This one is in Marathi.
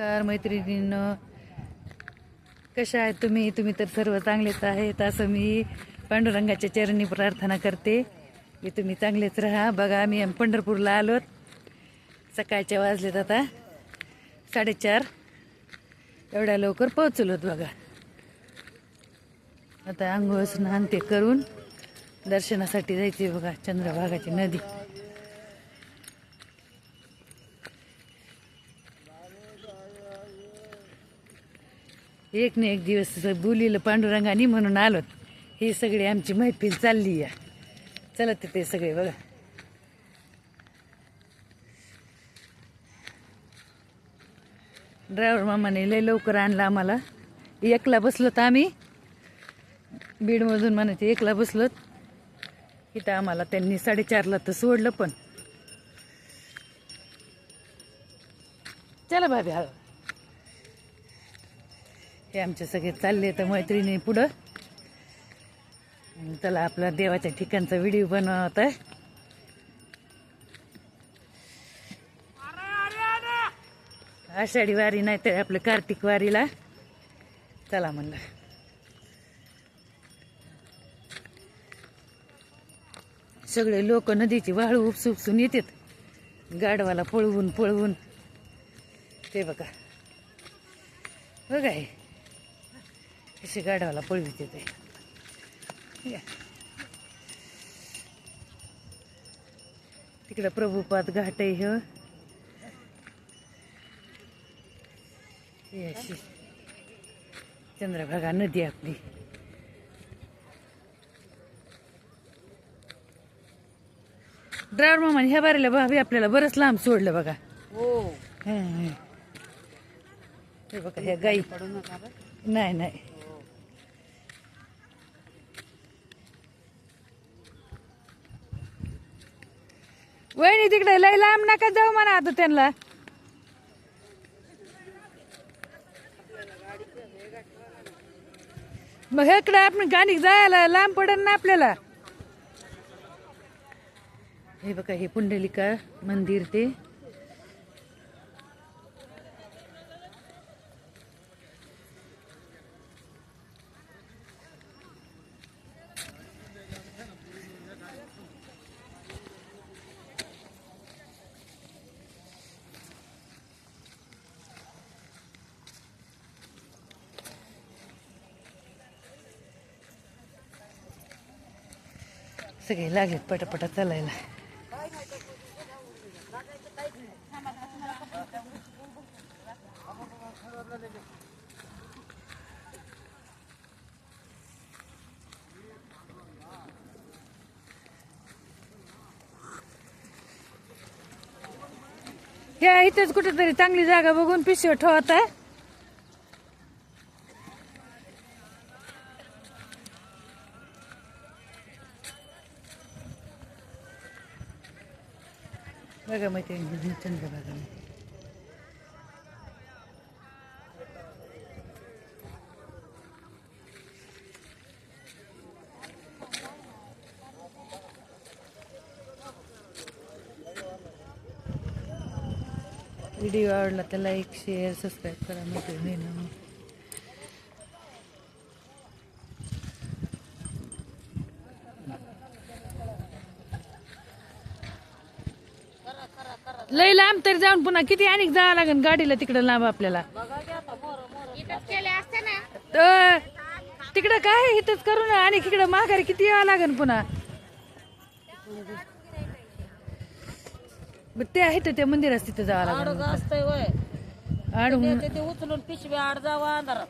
नमस्कार मैत्रिणीनं. कशा आहेत तुम्ही? तुम्ही तर सर्व चांगलेच आहेत. असं मी पांडुरंगाच्या चरणी प्रार्थना करते. की तुम्ही चांगलेच राहा. बघा आम्ही पंढरपूरला आलोत. सकाळच्या वाजलेत आता. साडेचार. एवढ्या लवकर पोहोचलोत बघा. आता आंघोळ स्नान ते करून दर्शनासाठी जायचे बघा चंद्रभागाची नदी. एक ना एक दिवस बोलीलं पांडुरंगानी म्हणून आलोत ही सगळी आमची मैफिल चालली या. चला तिथे सगळे बघा. ड्रायव्हर मामाने लय लवकर आणला आम्हाला. एकला बसलोत आम्ही. बीडमधून म्हणायचे एकला बसलोत. इथं आम्हाला त्यांनी साडेचारला तर सोडलं पण. चला भाभी हळू. हे आमचे सगळे चालले तर मैत्रिणी पुढं. चला आपला देवाच्या ठिकाणचा व्हिडिओ बनवत आहे. आषाढी वारी नाही तर आपलं कार्तिक वारीला. चला म्हणलं. सगळे लोक नदीची वाळू उपसू उपसून येतात. गाडवाला पळवून पळवून. ते बघा. बघा हे. कशी गाडवाला पळवीत येते या. तिकडं प्रभुपाद घाट आहे. ही अशी चंद्रभागा नदी आपली. ड्रायव्हर मामाने ह्या बारीला भाभी आपल्याला बरंच लांब सोडलं बघा. हो. हं, बघा ह्या गाई. पडू नका बरं. नाही नाही. वहिनी तिकडे लय लांब नका जाऊ म्हणा आता त्यांना. मग हेकडे आपण गाणी जायला लांब पडेल ना आपल्याला. हे बघा हे पुंडलिका मंदिर ते. सगळे लागलेत पटापटा चालायला. ह्या इथेच कुठेतरी चांगली जागा बघून पिशवी ठेवत आहे. बघा माहिती चंद्रभागा व्हिडिओ आवडला तर लाईक शेअर सबस्क्राईब करा मैत्रिणींनो लय लांब तरी जाऊन पुन्हा किती आणि जावं लागेल गाडीला तिकडं लांब आपल्याला. तर तिकडं काय इथंच करू ना. आणि तिकडं माघारी किती यावं लागेल पुन्हा? मग ते आहे तर त्या मंदिरात तिथं जावं लागेल ते ते उचलून पिशवी आड जावं अंधारात.